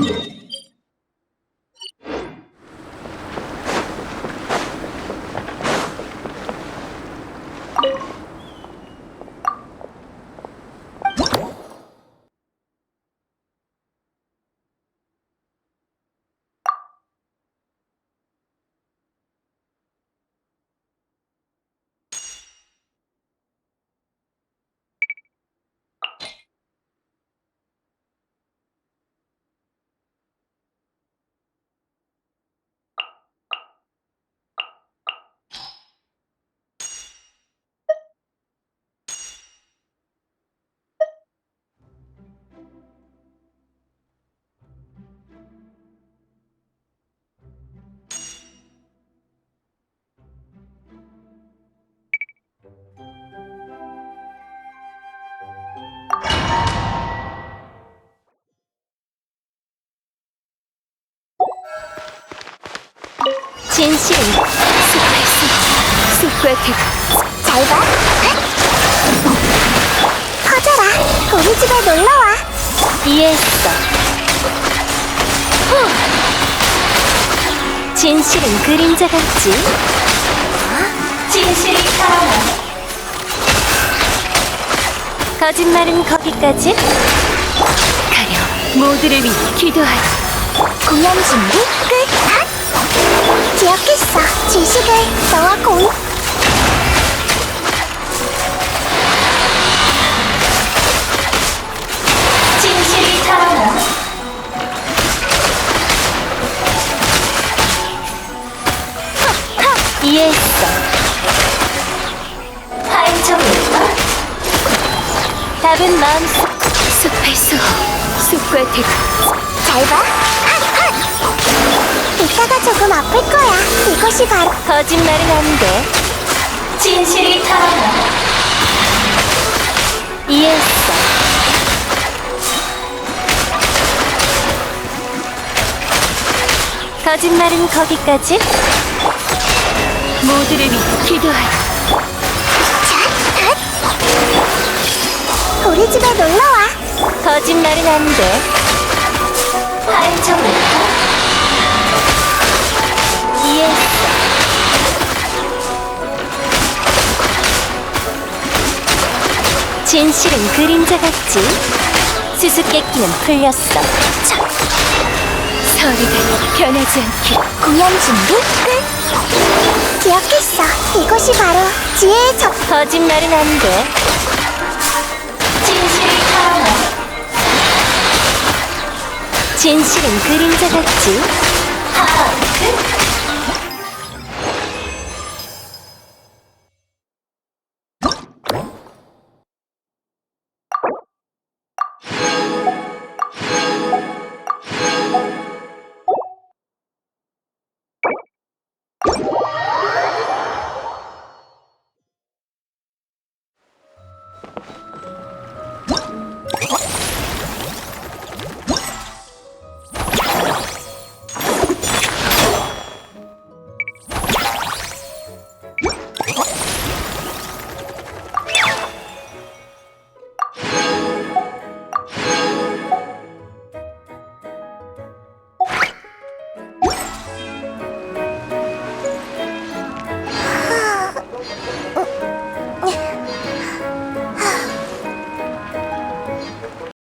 you 진실은 숲의 숲, 숲과 객. 잘 봐. 퍼져라. 우리 집에 놀러와. 이해했어. 후. 진실은 그림자 같지? 진실이 살아나. 거짓말은 거기까지? 가려, 모두를 위해 기도하여. 공연 준비 끝. 아! 기억했어. 지식을 너와 공. 진실이 살아나. 이해했어. 파인점일까? 답은 마음속. 숲의 수호, 숲과 대잘 봐. 핫, 핫. 이따가 조금 아플 거야. 이것이 바로 거짓말은 안 돼. 진실이 살아나. 이해했어. 거짓말은 거기까지? 모두를 위해 핫. 우리 집에 놀러와. 거짓말은 안 돼. 파인점 진실은 그림자 같지? 수수께끼는 풀렸어. 자. 서리가 변하지 않게 공연 준비 끝. 기억했어. 이것이 바로 지혜의 적. 거짓말은 안 돼. 진실이 살아나. 진실은 그림자 같지?